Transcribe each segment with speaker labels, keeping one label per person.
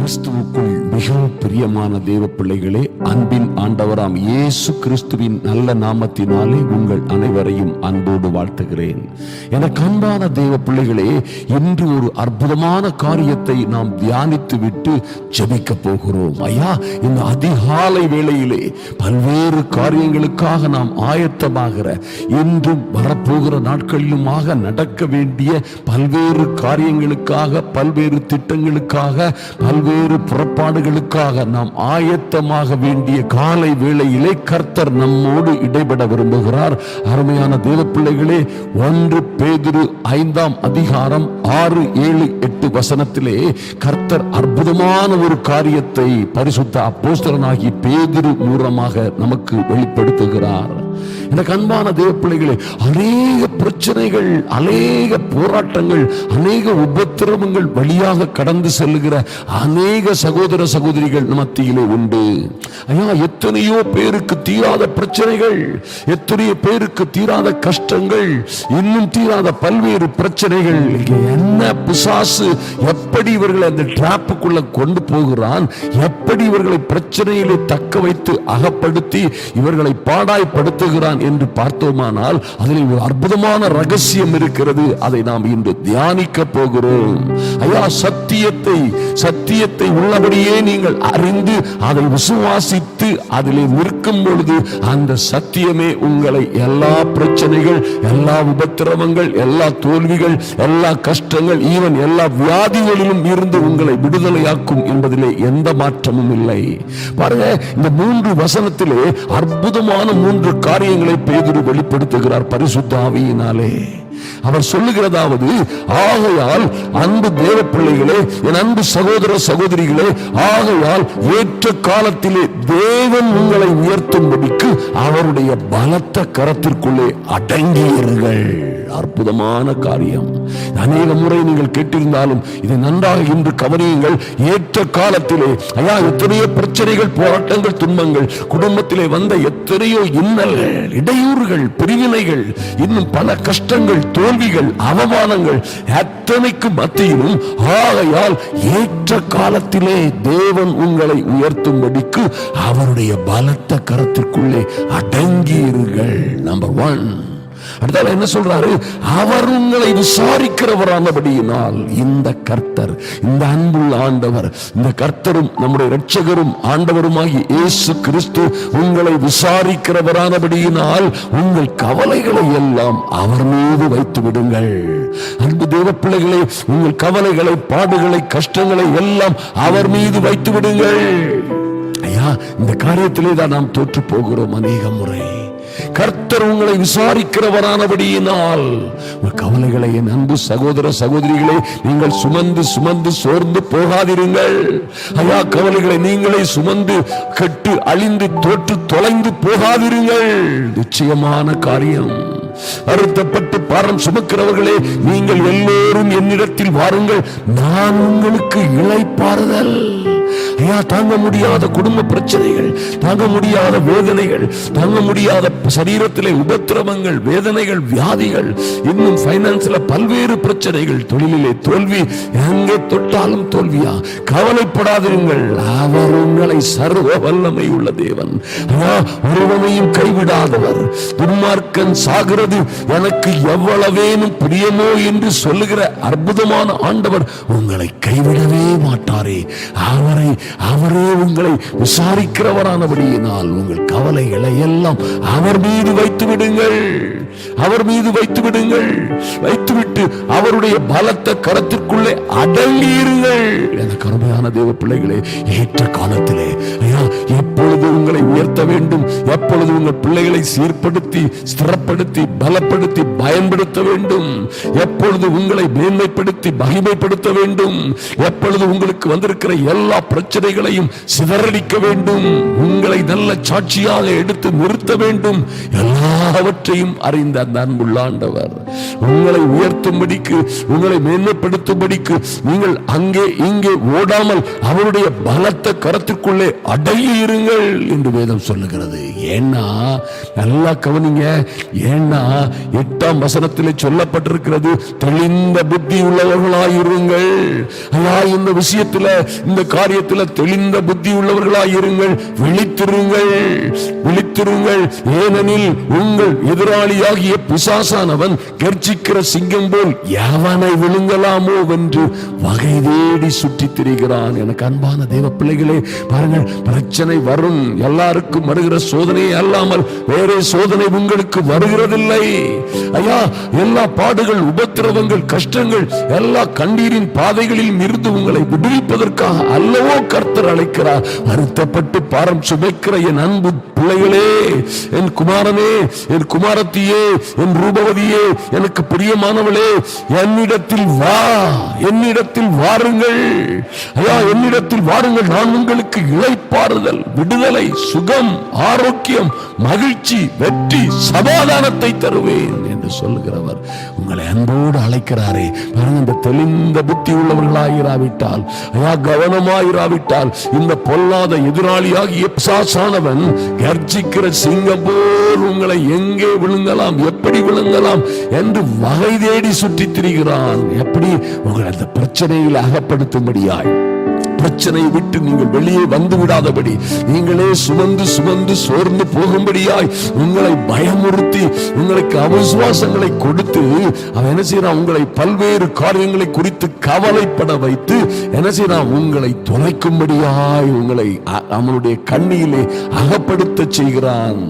Speaker 1: Cristo comigo. மிகவும் பிரியமான தேவ பிள்ளைகளே அன்பின் ஆண்டவராம் இயேசு கிறிஸ்துவின் நல்ல நாமத்தினாலே உங்கள் அனைவரையும் அன்போடு வாழ்த்துகிறேன். எனக்கு அன்பான தேவ பிள்ளைகளே இன்று ஒரு அற்புதமான காரியத்தை நாம் தியானித்து விட்டு ஜெபிக்க போகிறோம். ஐயா இந்த அதிகாலை வேளையிலே பல்வேறு காரியங்களுக்காக நாம் ஆயத்தமாகிற என்றும் வரப்போகிற நாட்களிலுமாக நடக்க வேண்டிய பல்வேறு காரியங்களுக்காக பல்வேறு திட்டங்களுக்காக பல்வேறு புறப்பாடுகள் காரியங்களுக்காக நாம் ஆயத்தமாக வேண்டிய காலை வேளையிலே கர்த்தர் நம்மோடு இடைபட விரும்புகிறார். அருமையான தேவ பிள்ளைகளே ஒன்று பேதுரு ஐந்தாம் அதிகாரம் ஆறு ஏழு எட்டு வசனத்திலே கர்த்தர் அற்புதமான ஒரு காரியத்தை பரிசுத்த அப்போஸ்தரனாகி பேதுரு மூலமாக நமக்கு வெளிப்படுத்துகிறார். எனக்கு அன்பான தேவ பிள்ளைகளே அநேக பிரச்சனைகள் அநேக போராட்டங்கள் அநேக உபத்திரவங்கள் வழியாக கடந்து செல்லுகிற அநேக சகோதர சகோதரிகள் மத்தியிலே உண்டு. ஐயா எத்தனையோ பேருக்கு தீராத பிரச்சனைகள் எத்தனையோ பேருக்கு தீராத கஷ்டங்கள் இன்னும் தீராத பல்வேறு பிரச்சனைகள். என்ன பிசாசு எப்படி இவர்களை அந்த டிராப்புக்குள்ள கொண்டு போகிறான்? எப்படி இவர்களை பிரச்சனையிலே தக்க வைத்து அகப்படுத்தி இவர்களை பாடாய்படுத்து பாடாய்படுத்துகிறான் என்று பார்த்தோமானால் அதில் ஒரு அற்புதமான ரகசியம் இருக்கிறது. அதை நாம் இன்று தியானிக்க போகிறோம். ஐயா சத்தியத்தை சத்தியத்தை உள்ளபடியே நீங்கள் அறிந்து அதை விசுவாசித்து அதிலே நிற்கும் பொழுது அந்த சத்தியமே உங்களை எல்லா பிரச்சனைகள் எல்லா உபத்திரவங்கள் எல்லா தோல்விகள் எல்லா கஷ்டங்கள் ஈவன் எல்லா வியாதிகளிலும் இருந்து உங்களை விடுதலையாக்கும் என்பதிலே எந்த மாற்றமும் இல்லை. பாருங்க இந்த மூன்று வசனத்திலே அற்புதமான மூன்று காட்சி காரியங்களை பேதுரு வெளிப்படுத்துகிறார் பரிசுத்த ஆவியினாலே அவர் சொல்லுகிறதாவது ஆகையால் அன்பு தேவ பிள்ளைகளே என் அன்பு சகோதர சகோதரிகளே ஆகையால் ஏற்ற காலத்திலே தேவன் உங்களை உயர்த்தும்படிக்கு அவருடைய பலத்த கரத்திற்குள்ளே அடங்கியீர்கள் அற்புதமான காரியம். அநேக முறை நீங்கள் கேட்டிருந்தாலும் இதை நன்றாக இன்று கவனியுங்கள். ஏற்ற காலத்திலே ஐயா எத்தனையோ பிரச்சனைகள் போராட்டங்கள் துன்பங்கள் குடும்பத்திலே வந்த எத்தனையோ இன்னல்கள் இடையூறுகள் பிரிவினைகள் இன்னும் பல கஷ்டங்கள் தோல்விகள் அவமானங்கள் அத்தனைக்கு மத்தியிலும் ஆகையால் ஏற்ற காலத்திலே தேவன் உங்களை உயர்த்தும்படிக்கு அவருடைய பலத்த கரத்திற்குள்ளே அடங்கியிருங்கள். நம்பர் ஒன் அடுத்தால என்ன சொல்றாரு? அவர் உங்களை விசாரிக்கிறவரானபடியினால் இந்த கர்த்தர் இந்த அன்புள்ள ஆண்டவர் இந்த கர்த்தரும் நம்முடைய இரட்சகரும் ஆண்டவருமாகி இயேசு கிறிஸ்து உங்களை விசாரிக்கிறவரானபடியினால் உங்கள் கவலைகளை எல்லாம் அவர் மீது வைத்து விடுங்கள். அன்பு தேவ பிள்ளைகளே உங்கள் கவலைகளை பாடுகளை கஷ்டங்களை எல்லாம் அவர் மீது வைத்து விடுங்கள். ஐயா இந்த காரியத்திலே தான் நாம் தோற்று போகிறோம் அநேக முறை. கர்த்தர் உங்களை விசாரிக்கிறவரானபடியினால் உங்கள் கவலைகளை என் அன்பு சகோதர சகோதரிகளை நீங்கள் சுமந்து சுமந்து சோர்ந்து போகாதிருங்கள். ஐயா கவலைகளை நீங்களே சுமந்து கெட்டு அழிந்து தோற்று தொலைந்து போகாதிருங்கள். நிச்சயமான காரியம். வருத்தப்பட்டு பாரம் சுமக்கிறவர்களே நீங்கள் எல்லோரும் என்னிடத்தில் வாருங்கள். நான் உங்களுக்கு இளைப்பாறுதல். ஐயா தாங்க முடியாத குடும்ப பிரச்சனைகள் தாங்க முடியாத வேதனைகள் தாங்க முடியாத சரீரத்திலே உபத்திரவங்கள் வேதனைகள் வியாதிகள் இன்னும் பைனான்ஸ்ல பல்வேறு பிரச்சனைகள் தொழிலிலே தோல்வி எங்கே தொட்டாலும் தோல்வியா? கவலைப்படாதிருங்கள். அவர் உங்களை சர்வ வல்லமை உள்ள தேவன். ஒருவனையும் கைவிடாதவர். துன்மார்க்கன் சாகிறது எனக்கு எவ்வளவேனும் பிரியமோ என்று சொல்லுகிற அற்புதமான ஆண்டவர் உங்களை கைவிடவே மாட்டாரே. அவரை அவரே உங்களை விசாரிக்கிறவரானபடியினால் உங்கள் கவலைகளை எல்லாம் அவர் மீது வைத்து விடுங்கள் அவர் மீது வைத்து விடுங்கள் வைத்துவிட்டு அவருடைய பலத்த கரத்திற்குள்ளே அடங்கியிருங்கள். என கருமையான தேவ பிள்ளைகளே ஏற்ற காலத்திலே ஐயா எப்பொழுது உங்களை உயர்த்த வேண்டும்? எப்பொழுது உங்கள் பிள்ளைகளை சீர்படுத்தி ஸ்திரப்படுத்தி பலப்படுத்தி பயன்படுத்த வேண்டும்? எப்பொழுது உங்களை மேன்மைப்படுத்தி மகிமைப்படுத்த வேண்டும்? எப்பொழுது உங்களுக்கு வந்திருக்கிற எல்லா அவைகளையும் சிதறடிக்க வேண்டும். உங்களை நல்ல சாட்சியாக எடுத்து நிறுத்த வேண்டும். எல்லாவற்றையும் அறிந்த அந்த அன்புள்ள ஆண்டவர். உங்களை உயர்த்தும்படிக்கு உங்களை மேன்மைப்படுத்தும்படிக்கு நீங்கள் அங்கே இங்கே ஓடாமல் அவருடைய பலத்த கரத்திற்குள்ளே அடங்கி இருங்கள் என்று வேதம் சொல்லுகிறது. ஏன்னா நல்லா கவனிங்க. ஏன்னா எட்டாம் வசனத்தில் சொல்லப்பட்டிருக்கிறது தெளிந்த புத்தி உள்ளவர்களாயிருங்கள். ஐயா இந்த விஷயத்தில் இந்த காரியத்தில் தெளிந்த புத்தி உள்ளவர்களாயிருங்கள் விழித்திருங்கள். விழித்திருங்கள். ஏனெனில் உங்கள் எதிராளியாகிய பிசாசானவன் கர்ச்சிக்கிற சிங்கம் போல் எவனை விழுங்கலாமோ வென்று வகை தேடி சுற்றி திரிகிறான். எனக்கு அன்பான தேவ பிள்ளைகளே பாருங்கள் பிரச்சனை வரும் எல்லாருக்கும் வருகிற சோதனையே அல்லாமல் வேறே சோதனை உங்களுக்கு வருகிறதில்லை. ஐயா எல்லா பாடுகள் உபத்திரவங்கள் கஷ்டங்கள் எல்லா கண்ணீரின் பாதைகளில் இருந்து உங்களை விடுவிப்பதற்காக அல்லவோ கர்த்தர் அழைக்கிறார். வருத்தப்பட்டு பாரம் சுமைக்கிற என் அன்பு பிள்ளைகளே என் குமாரனே என் குமாரத்தியே என் ரூபவதியே எனக்கு பிரியமானவளே என்னிடத்தில் வா என்னிடத்தில் வாருங்கள். ஐயா என்னிடத்தில் வாருங்கள். நான் உங்களுக்கு இழைப்பாறுதல் விடுதலை சுகம் ஆரோக்கியம் மகிழ்ச்சி வெற்றி சமாதானத்தை தருவேன். என்று சொல்லுகிறவர். உங்களை அன்போடு அழைக்கிறாரே. பாருங்க இந்த தெளிந்த புத்தி உள்ளவர்களாயிராவிட்டால் ஐயா கவனமாயிராவிட்டால் இந்த பொல்லாத எதிராளியாக எப்சாசானவன் கர்ஜிக்கிற சிங்கம் போல் உங்களை எங்கே விழுங்கலாம் எப்படி விழுங்கலாம் என்று வகை தேடி சுற்றித் திரிகிறான். எப்படி? உங்களை அந்த பிரச்சனையில் அகப்படுத்தும்படியாய். பிரச்சனையை விட்டு நீங்கள் வெளியே வந்து விடாதபடி நீங்களே சுமந்து சுமந்து சோர்ந்து போகும்படியாய் உங்களை பயமுறுத்தி உங்களுக்கு அவிசுவாசங்களை கொடுத்து அவன் என்ன செய்யறான் உங்களை பல்வேறு காரியங்களை குறித்து கவலைப்பட வைத்து என்ன செய்யறான் உங்களை தொலைக்கும்படியாய் உங்களை நம்மளுடைய கண்ணியிலே அகப்படுத்த செய்கிறான்.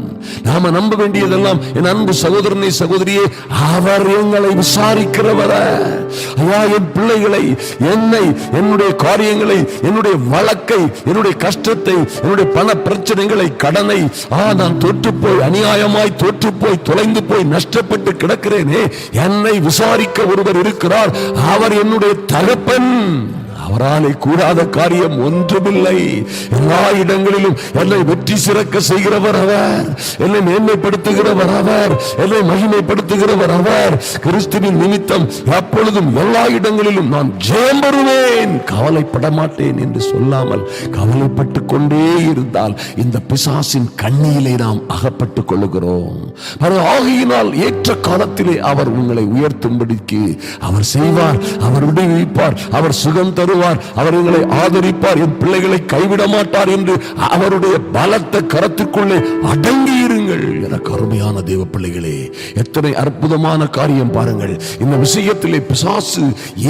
Speaker 1: நாம நம்ப வேண்டியதெல்லாம் என் அன்பு சகோதரனை சகோதரியே அவர் எங்களை விசாரிக்கிறவர. ஐயா என் பிள்ளைகளை என்னை என்னுடைய காரியங்களை என்னுடைய வழக்கை என்னுடைய கஷ்டத்தை என்னுடைய பண பிரச்சனைகளை கடனை ஆ நான் தொற்று போய் அநியாயமாய் தோற்று போய் தொலைந்து போய் நஷ்டப்பட்டு கிடக்கிறேனே என்னை விசாரிக்க ஒருவர் இருக்கிறார். அவர் என்னுடைய தகப்பன். அவராலே கூடாத காரியம் ஒன்றுமில்லை. எல்லா இடங்களிலும் என்னை வெற்றி சிறக்க செய்கிறவர் அவர். என்னை மேன்மைப்படுத்துகிறவர் அவர். என்னை மகிமைப்படுத்துகிறவர் அவர். கிறிஸ்துவின் நிமித்தம் எப்பொழுதும் எல்லா இடங்களிலும் நான் ஜெயம் பெறுவேன் கவலைப்பட மாட்டேன் என்று சொல்லாமல் கவலைப்பட்டு கொண்டே இருந்தால் இந்த பிசாசின் கண்ணியிலே நாம் அகப்பட்டுக் கொள்ளுகிறோம். ஆகையினால் ஏற்ற காலத்திலே அவர் உங்களை உயர்த்தும்படிக்கு அவர் செய்வார் அவர் விடுவிப்பார் அவர் சுகம் தருவார். அவர் எங்களை ஆதரிப்பார். என் பிள்ளைகளை கைவிட மாட்டார் என்று அவருடைய பலத்த கரத்திற்குள்ளே அடங்கி இருங்கள் என கருமையான தேவ பிள்ளைகளே எத்தனை அற்புதமான காரியம் பாருங்கள். இந்த விஷயத்திலே பிசாசு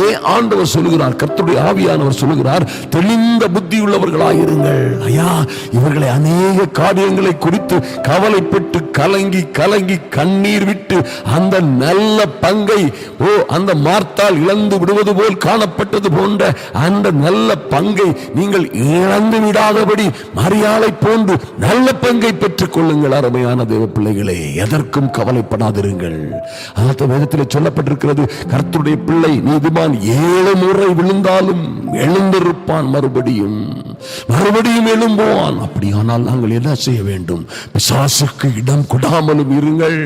Speaker 1: ஏன் ஆண்டவர் சொல்லுகிறார் கர்த்தருடைய ஆவியானவர் சொல்லுகிறார் தெளிந்த புத்தி உள்ளவர்களாயிருங்கள் ஐயா இவர்களை அநேக காரியங்களை குறித்து கவலைப்பட்டு கலங்கி கலங்கி கண்ணீர் விட்டு அந்த நல்ல பங்கை ஓ அந்த மார்த்தால் இழந்து விடுவது போல் காணப்பட்டது போன்ற அந்த நல்ல பங்கை நீங்கள் இழந்து விடாதபடி மரியாதை போன்று நல்ல பங்கை பெற்றுக் கொள்ளுங்கள் அருமையான தேவ பிள்ளைகளே. எதற்கும் கவலைப்படாதிருங்கள். அந்த வேதத்தில் சொல்லப்பட்டிருக்கிறது கர்த்தருடைய பிள்ளை நீதிமான் ஏழு முறை விழுந்தாலும் எழுந்திருப்பான் மறுபடியும். மறுபடியும் எழும்புவான். அப்படியானால் நாங்கள் என்ன செய்ய வேண்டும்? பிசாசுக்கு இடம் கொடாமலும் இருங்கள்.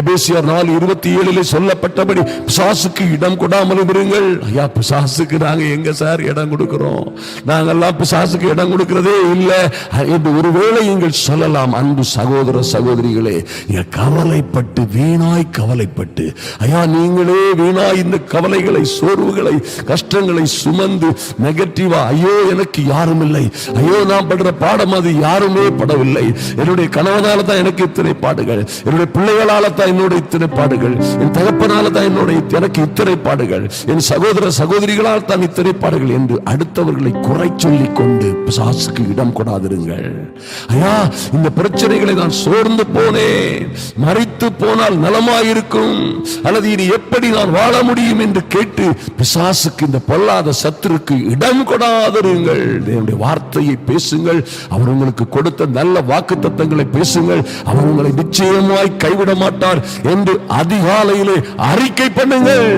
Speaker 1: எபேசியர் நாலு இருபத்தி ஏழிலே சொல்லப்பட்டபடி பிசாசுக்கு இடம் கொடாமலும் இருங்கள். ஐயா பிசாசுக்கு நாங்க எங்க சார் இடம் கொடுக்கிறோம்? நாங்கள்லாம் பிசாசுக்கு இடம் கொடுக்கிறதே இல்லை. என்று ஒருவேளை நீங்கள் சொல்லலாம் அன்பு சகோதர சகோதரிகளே கவலைப்பட்டு வீணாய் கவலைப்பட்டு ஐயா நீங்களே வீணாய் இந்த கவலைகளை சோர்வுகளை கஷ்டங்களை சுமந்து நெகட்டிவா ஐயோ எனக்கு யாரும் இல்லை ஐயோ நான் படுற பாடம் அது யாருமே படவில்லை. என்னுடைய கணவனால தான் எனக்கு இத்தனை பாடுகள். என்னுடைய பிள்ளைகளால தான் என்னோட இத்தனை பாடுகள். என் தகப்பனால தான் என்னோட எனக்கு இத்தனை பாடுகள். என் சகோதர சகோதரிகளால் தான் இத்தனை பாடுகள் என்று அடுத்தவர்களை குறை சொல்லி கொண்டு பிசாசுக்கு இடம் கொடாதிருங்கள். ஐயா இந்த பிரச்சனைகளை நான் சோர்ந்து போனேன். மறை செத்து போனால் நலமாயிருக்கும். அல்லது இனி எப்படி நான் வாழ முடியும் என்று கேட்டு பிசாசுக்கு இந்த பொல்லாத சத்துருக்கு இடம் கொடாதருங்கள். என்னுடைய வார்த்தையை பேசுங்கள். அவர் உங்களுக்கு கொடுத்த நல்ல வாக்கு தத்தங்களை பேசுங்கள். அவர் உங்களை நிச்சயமாய் கைவிட மாட்டார் என்று அதிகாலையிலே அறிக்கை பண்ணுங்கள்.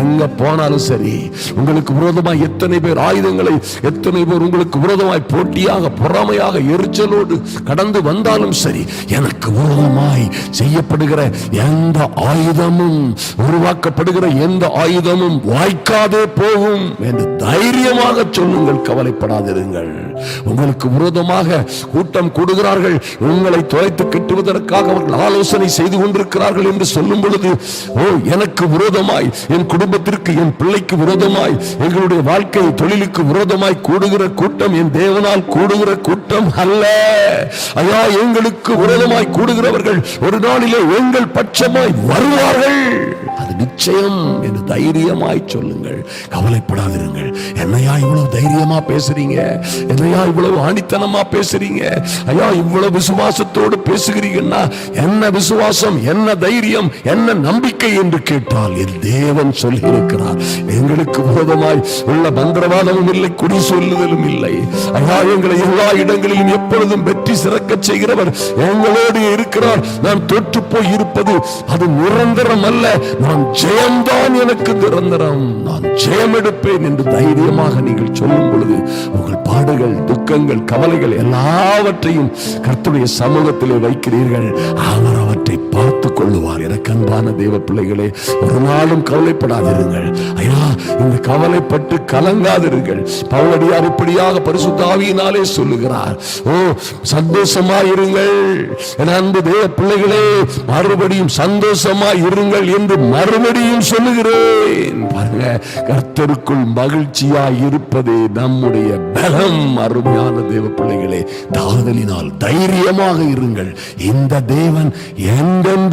Speaker 1: எங்க போனாலும் சரி உங்களுக்கு விரோதமாய் எத்தனை பேர் ஆயுதங்களை எத்தனை பேர் உங்களுக்கு விரோதமாய் போட்டியாக பொறாமையாக எரிச்சலோடு கடந்து வந்தாலும் சரி எனக்கு விரோதமாய் செய்யப்படும் உருவாக்கப்படுகிற எந்த ஆயுதமும் உருவாக்கப்படுகிற எந்த ஆயுதமும் வாய்க்காதே போகும் என்று தைரியமாக சொல்லுங்கள் கவலைப்படாதிருங்கள். உங்களுக்கு விரோதமாக கூட்டம் கூடுகிறார்கள் உங்களை தொலைத்து கட்டுவதற்காக அவர்கள் ஆலோசனை செய்து கொண்டிருக்கிறார்கள் என்று சொல்லும் பொழுது ஓ எனக்கு விரோதமாய் என் குடும்பத்திற்கு என் பிள்ளைக்கு விரோதமாய் எங்களுடைய வாழ்க்கை தொழிலுக்கு விரோதமாய் கூடுகிற கூட்டம் என் தேவனால் கூடுகிற கூட்டம் அல்ல. ஐயா எங்களுக்கு விரோதமாய் கூடுகிறவர்கள் ஒரு நாளிலே எங்கள் பட்சமாய் வருவார்கள். அது நிச்சயம் என்று தைரியமாய் சொல்லுங்கள். கவலைப்படாதிருங்கள். என்னையா இவ்வளவு தைரியமா பேசுறீங்க? என்னையா இவ்வளவு ஆணித்தனமா பேசுறீங்க? ஐயா இவ்வளவு விசுவாசத்தோடு பேசுகிறீங்கன்னா என்ன விசுவாசம் என்ன தைரியம் என்ன நம்பிக்கை என்று கேட்டால் என் தேவன் சொல்லியிருக்கிறார். எங்களுக்கு போதமாய் உள்ள மந்திரவாதமும் இல்லை குடி சொல்லுதலும் இல்லை. ஐயா எங்களை எல்லா இடங்களிலும் எப்பொழுதும் சிறக்க செய்கிறவர் எங்களோடு இருக்கிறார். நான் தொற்று போய் இருப்பது அது நிரந்தரம் அல்ல. நான் ஜெயம்தான் எனக்கு நிரந்தரம். நான் ஜெயம் எடுப்பேன் என்று தைரியமாக நீங்கள் சொல்லும் பொழுது உங்கள் பாடுகள் துக்கங்கள் கவலைகள் எல்லாவற்றையும் கர்த்தருடைய சமூகத்திலே வைக்கிறீர்கள். அவர் அவற்றை பார்த்து கொள்ளுவார் எனக்கு அன்பான தேவ பிள்ளைகளே ஒரு நாளும் கவலைப்படாதிருங்கள். ஐயா இந்த கவலைப்பட்டு கலங்காதிருங்கள். பவுலடியார் இப்படியாக பரிசுத்தாவியினாலே சொல்லுகிறார். ஓ சந்தோஷமாயிருங்கள். என் அன்பு தேவ பிள்ளைகளே மறுபடியும் சந்தோஷமாய் இருங்கள் என்று மறுபடியும் சொல்லுகிறேன். பாருங்க கர்த்தருக்குள் மகிழ்ச்சியாய் இருப்பதே நம்முடைய பலம். அருமையான தேவ பிள்ளைகளே தாதலினால் தைரியமாக இருங்கள். இந்த தேவன்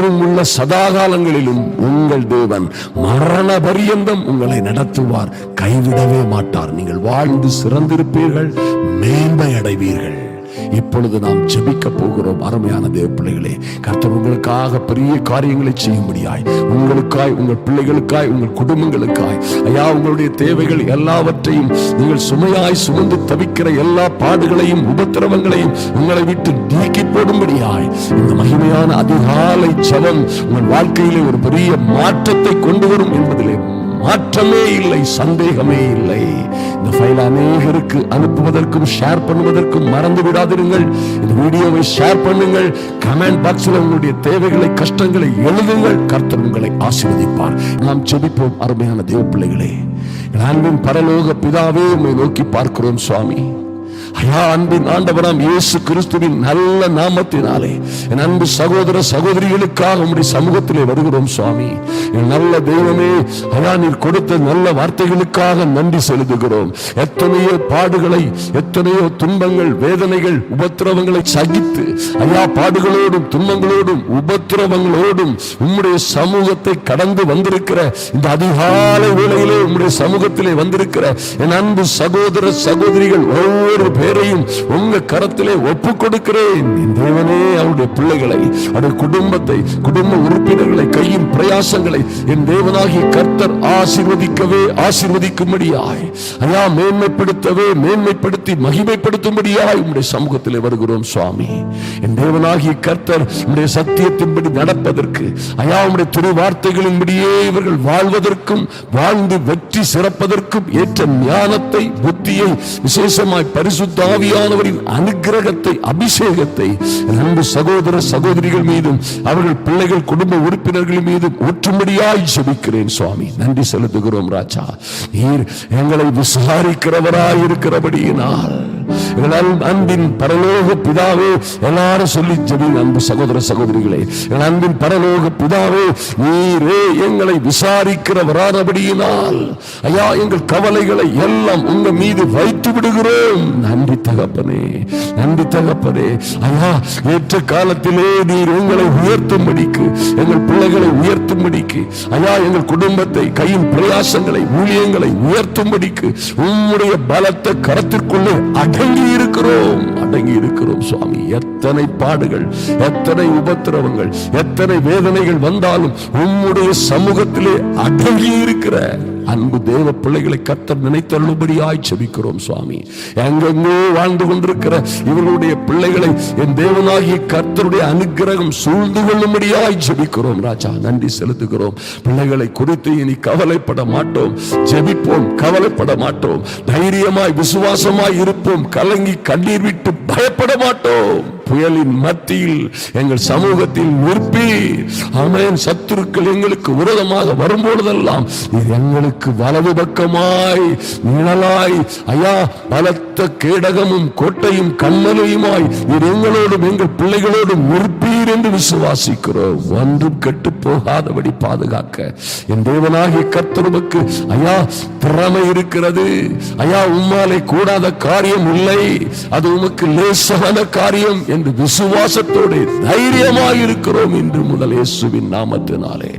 Speaker 1: என்றும் உள்ள சதாகாலங்களிலும் உங்கள் தேவன் மரண பரியந்தம் உங்களை நடத்துவார். கைவிடவே மாட்டார். நீங்கள் வாழ்ந்து சிறந்திருப்பீர்கள். மேன்மை அடைவீர்கள் இப்பொழுது நாம் ஜெபிக்க போகிறோம். அருமையான தேவ பிள்ளைகளே கர்த்தர் உங்களுக்காக பெரிய காரியங்களை செய்யும்படியாய் உங்களுக்காய் உங்கள் பிள்ளைகளுக்காய் உங்கள் குடும்பங்களுக்காய் ஐயா உங்களுடைய தேவைகள் எல்லாவற்றையும் நீங்கள் சுமையாய் சுமந்து தவிக்கிற எல்லா பாடுகளையும் உபத்திரவங்களையும் உங்களை விட்டு நீக்கி போடும்படியாய் இந்த மகிமையான அதிகாலை ஜெபம் உங்கள் வாழ்க்கையிலே ஒரு பெரிய மாற்றத்தை கொண்டு வரும் என்பதிலே மாற்றமே இல்லை சந்தேகமே இல்லை. இந்த ஃபைல் அநேகருக்கு அனுப்புவதற்கும் ஷேர் பண்ணுவதற்கும் மறந்து விடாதிருங்கள். இந்த வீடியோவை ஷேர் பண்ணுங்கள். கமெண்ட் பாக்ஸில் உங்களுடைய தேவைகளை கஷ்டங்களை எழுதுங்கள். கர்த்தர் உங்களை ஆசீர்வதிப்பார். நாம் செபிப்போம் அருமையான தேவ பிள்ளைகளே அன்பின் பரலோக பிதாவே உம்மை நோக்கி பார்க்கிறோம் சுவாமி. அன்பின் ஆண்டவராம் இயேசு கிறிஸ்துவின் நல்ல நாமத்தினாலே என் அன்பு சகோதர சகோதரிகளுக்காக உடைய சமூகத்திலே வருகிறோம் சுவாமி. என் நல்ல தெய்வமே ஐயா நீர் கொடுத்த நல்ல வார்த்தைகளுக்காக நன்றி செலுத்துகிறோம். எத்தனையோ பாடுகளை எத்தனையோ துன்பங்கள் வேதனைகள் உபத்திரவங்களை சகித்து ஐயா பாடுகளோடும் துன்பங்களோடும் உபத்திரவங்களோடும் உம்முடைய சமூகத்தை கடந்து வந்திருக்கிற இந்த அதிகாலை வேளையிலே உம்முடைய சமூகத்திலே வந்திருக்கிற என் அன்பு சகோதர சகோதரிகள் ஒவ்வொரு பேரையும் உங்க கரத்திலே ஒப்பு கொடுக்கிறேன் என் தேவனே அவருடைய பிள்ளைகளை அவருடைய குடும்பத்தை குடும்ப உறுப்பினர்களை கையின் பிரயாசங்களை என் தேவனாகிய கர்த்தர் ஆசிர்வதிக்கவே ஆசிர்வதிக்கும்படியாய். ஐயா மேன்மைப்படுத்தவே மேன்மைப்படுத்தி மகிமைப்படுத்தும்படியாய் உங்களுடைய சமூகத்திலே வருகிறோம் சுவாமி. என் தேவனாகிய கர்த்தர் உடைய சத்தியத்தின்படி நடப்பதற்கு ஐயா உடைய திரு வார்த்தைகளின்படியே இவர்கள் வாழ்வதற்கும் வாழ்ந்து வெற்றி சிறப்பதற்கும் ஏற்ற ஞானத்தை புத்தியை விசேஷமாய் பரிசுத்த பரிசுத்தாவியானவரின் அனுக்கிரகத்தை அபிஷேகத்தை அன்பு சகோதர சகோதரிகள் மீதும் அவர்கள் பிள்ளைகள் குடும்ப உறுப்பினர்கள் மீதும் ஒற்றுமடியாய் ஜெபிக்கிறேன் சுவாமி. நன்றி செலுத்துகிறோம் ராஜா. நீர் எங்களை விசாரிக்கிறவராய் இருக்கிறபடியினால் எங்கள் அன்பின் பரலோக பிதாவே எல்லாரும் சொல்லி ஜெபி அன்பு சகோதர சகோதரிகளே எங்கள் அன்பின் பரலோக பிதாவே நீரே எங்களை விசாரிக்கிற வராதபடியினால் ஐயா எங்கள் கவலைகளை எல்லாம் உங்க மீது வைத்து விடுகிறோம். நன்றி தகப்பனே நன்றி தகப்பனே ஐயா ஏற்ற காலத்திலே நீர் உங்களை உயர்த்தும்படிக்கு எங்கள் பிள்ளைகளை உயர்த்தும்படிக்கு ஐயா எங்கள் குடும்பத்தை கையின் பிரயாசங்களை ஊழியங்களை உயர்த்தும்படிக்கு உங்களுடைய பலத்த கரத்திற்குள்ளே அடை அடங்கி இருக்கிறோம். அடங்கி இருக்கிறோம் சுவாமி. எத்தனை பாடுகள் எத்தனை உபத்திரவங்கள் எத்தனை வேதனைகள் வந்தாலும் உம்முடைய சமூகத்திலே அடங்கி இருக்கிற அன்பு தேவ பிள்ளைகளை கத்தர் நினைத்தருளும்படியாய் செபிக்கிறோம் சுவாமி. எங்கெங்கோ வாழ்ந்து கொண்டிருக்கிற இவர்களுடைய பிள்ளைகளை என் தேவனாகிய கர்த்தருடைய அனுக்கிரகம் சூழ்ந்து கொள்ளும்படியாய் ஜெபிக்கிறோம் ராஜா. நன்றி செலுத்துகிறோம். பிள்ளைகளை குறித்து இனி கவலைப்பட மாட்டோம். ஜெபிப்போம் கவலைப்பட மாட்டோம். தைரியமாய் விசுவாசமாய் இருப்போம். கலங்கி கண்ணீர் விட்டு பயப்பட மாட்டோம். புயலின் மத்தியில் எங்கள் சமூகத்தில் நிற்பி ஆமென் சத்துருக்கள் எங்களுக்கு விரோதமாக வரும்பொழுதெல்லாம் இது எங்களுக்கு வலது பக்கமாய் நிழலாய். ஐயா பலத்த கேடகமும் கோட்டையும் கண்மலையுமாய் இது எங்களோடும் எங்கள் பிள்ளைகளோடும் நிற்பீர் என்று விசுவாசிக்கிறோம். ஒன்றும் கெட்டு போகாதபடி பாதுகாக்க. என் தேவனாகிய கர்த்தருமக்கு ஐயா திறமை இருக்கிறது. ஐயா உம்மாலே கூடாத காரியம் இல்லை. அது உமக்கு லேசான காரியம் என்று விசுவாசத்தோடு தைரியமாக இருக்கிறோம் இன்று முதல் இயேசுவின் நாமத்தினாலே.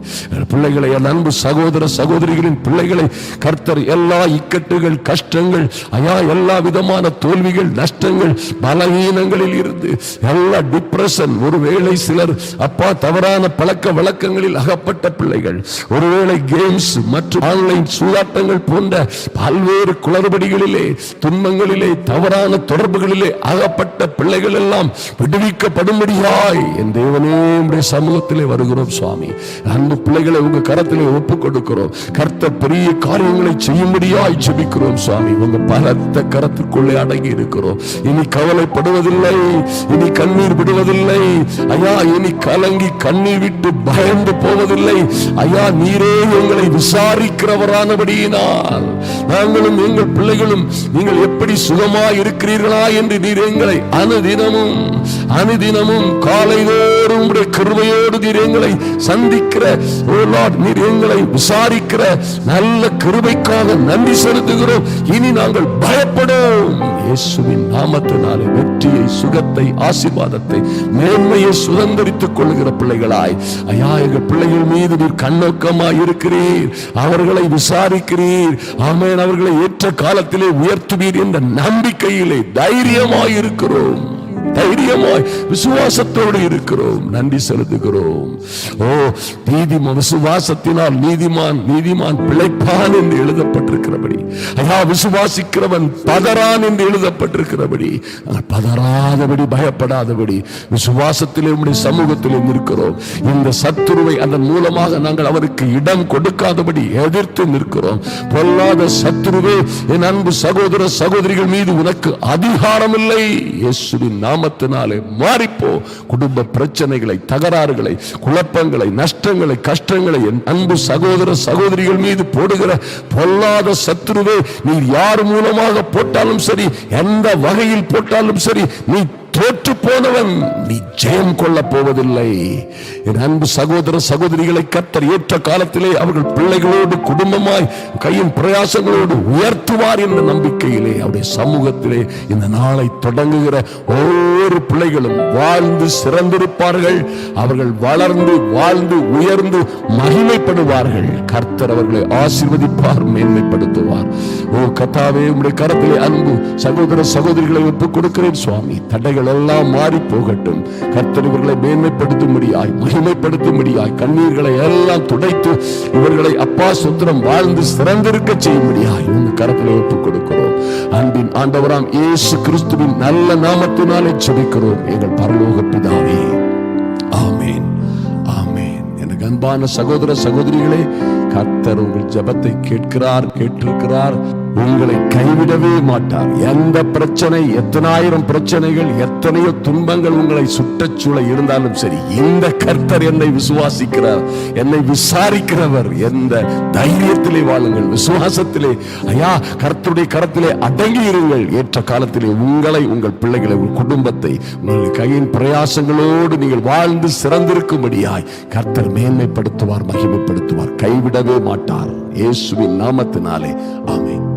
Speaker 1: பிள்ளைகளை என் அன்பு சகோதர சகோதரிகளின் பிள்ளைகளை கர்த்தர் எல்லா இக்கட்டுகள் கஷ்டங்கள் ஐயா எல்லா விதமான தோல்விகள் நஷ்டங்கள் பலவீனங்களில் இருந்து எல்லா டிப்ரெஷன் ஒருவேளை சிலர் அப்பா தவறான பழக்க வழக்கங்களில் அகப்பட்ட பிள்ளைகள் ஒருவேளை கேம்ஸ் மற்றும் ஆன்லைன் சூதாட்டங்கள் போன்ற பல்வேறு குளறுபடிகளிலே துன்பங்களிலே தவறான தொடர்புகளிலே அகப்பட்ட பிள்ளைகள் எல்லாம் விடுவிக்கப்படும்படியாய் என் தேவனே உடைய சமூகத்திலே வருகிறோம் சுவாமி. அன்பு பிள்ளைகளை உங்க கரத்திலே ஒப்புக் கொடுக்கிறோம் கர்த்த பெரிய காரியங்களை செய்யும்படியாய் ஜெபிக்கிறோம் சுவாமி. உங்க பலத்த கரத்துக்குள்ளே அடங்கி இருக்கிறோம். இனி கவலைப்படுவதில்லை இனி கண்ணீர் விடுவதில்லை. ஐயா இனி கலங்கி கண்ணீர் விட்டு பயந்து போவதில்லை. ஐயா நீரே எங்களை விசாரிக்கிறவரானபடியினால். நாங்களும் எங்கள் பிள்ளைகளும் நீங்கள் எப்படி சுகமாய் இருக்கிறீர்களா என்று நீர் எங்களை அனுதினமும் அனுதினமும் காலைதோறும் உம்முடைய கிருபையோடு நீர் எங்களை சந்திக்கிற ஓ லார்ட் நீர் எங்களை விசாரிக்கிற நல்ல கிருபைக்காக நன்றி செலுத்துகிறோம். இனி நாங்கள் பயப்படும். இயேசுவின் நாமத்தினாலே வெற்றியை சுகத்தை ஆசிர்வாதத்தை மேன்மையை சுதந்திரித்துக் கொள்கிற பிள்ளைகளாய். ஐயா எங்கள் பிள்ளைகள் மீது நீர் கண்ணோக்கமாய் இருக்கிறீர். அவர்களை விசாரிக்கிறீர். ஆமேன். அவர்களை ஏற்ற காலத்திலே உயர்த்துவீர் என்ற நம்பிக்கையிலே தைரியமாய் இருக்கிறோம். தைரியமாய் விசுவாசத்தோடு இருக்கிறோம். நன்றி செலுத்துகிறோம். ஓ நீதிமான் விசுவாசத்தினால் நீதிமான் நீதிமான் பிழைப்பான் என்று எழுதப்பட்டிருக்கிறபடி. அதா விசுவாசிக்கிறவன் பதறான் என்று எழுதப்பட்டிருக்கிறபடி. பதறாதபடி பயப்படாதபடி விசுவாசத்திலே உம்முடைய சமூகத்திலே நிற்கிறோம். இந்த சத்துருவை அதன் மூலமாக நாங்கள் அவருக்கு இடம் கொடுக்காதபடி எதிர்த்து நிற்கிறோம். பொல்லாத சத்துருவே என் அன்பு சகோதர சகோதரிகள் மீது உனக்கு அதிகாரம் இல்லை இயேசுவின் நாமத்தினாலே மாறிப்போ. குடும்ப பிரச்சனைகளை தகராறுகளை குழப்பங்களை நஷ்டங்களை கஷ்டங்களை என் அன்பு சகோதர சகோதரிகள் மீது போடுகிற பொல்லாத சத்துருவே நீ யார் மூலமாக போட்டாலும் சரி எந்த வகையில் போட்டாலும் சரி நீ தோற்று போனவன். நீ ஜெயம் கொள்ள போவதில்லை. என் அன்பு சகோதர சகோதரிகளை கத்தர் ஏற்ற காலத்திலே அவர்கள் பிள்ளைகளோடு குடும்பமாய் கையின் பிரயாசங்களோடு உயர்த்துவார் என்ற நம்பிக்கையிலே அவருடைய சமூகத்திலே இந்த நாளை தொடங்குகிற ஒவ்வொரு பிள்ளைகளும் வாழ்ந்து சிறந்திருப்பார்கள். அவர்கள் வளர்ந்து வாழ்ந்து உயர்ந்து மகிமைப்படுவார்கள். கர்த்தர் அவர்களை ஆசீர்வதிப்பார் மேன்மைப்படுத்துவார். ஓ கத்தாவே உங்களுடைய கரத்திலே அன்பு சகோதர சகோதரிகளை ஒப்புக் கொடுக்கிறேன் சுவாமி. தடைகள் எல்லாம் மாறி போகட்டும் கர்த்தர் இவர்களை மேன்மைப்படுத்தும்படியாய் மகிமைப்படுத்தும்படியாய் கண்ணீர்களை எல்லாம் துடைத்து இவர்களை அப்பா சுத்திரம் வாழ்ந்து சிறந்திருக்க செய்யும்படியாய் உங்க கரத்திலே ஒப்புக் கொடுக்கிறோம். அன்பின் ஆண்டவராம் இயேசு கிறிஸ்துவின் நல்ல நாமத்தினாலே ஜெபிக்கிறோம். எங்கள் பரலோக பிதாவே. ஆமேன். ஆமேன். எனக்கு அன்பான சகோதர சகோதரிகளே கர்த்தர் உங்கள் ஜபத்தை கேட்கிறார் கேட்டிருக்கிறார். உங்களை கைவிடவே மாட்டார். எந்த பிரச்சனை எத்தனாயிரம் பிரச்சனைகள் எத்தனையோ துன்பங்கள் உங்களை சுற்றச்சூழ இருந்தாலும் சரி இந்த கர்த்தர் என்னை விசுவாசிக்கிறார். என்னை விசாரிக்கிறவர் எந்த தைரியத்திலே வாழுங்கள் விசுவாசத்திலே. ஐயா கர்த்தருடைய கரத்திலே அடங்கி இருங்கள். ஏற்ற காலத்திலே உங்களை உங்கள் பிள்ளைகளை உங்கள் குடும்பத்தை உங்கள் கையின் பிரயாசங்களோடு நீங்கள் வாழ்ந்து சிறந்திருக்கும்படியாய் கர்த்தர் மேன்மைப்படுத்துவார் மகிமைப்படுத்துவார் கைவிடவே மாட்டார். இயேசுவின் நாமத்தினாலே ஆமென்.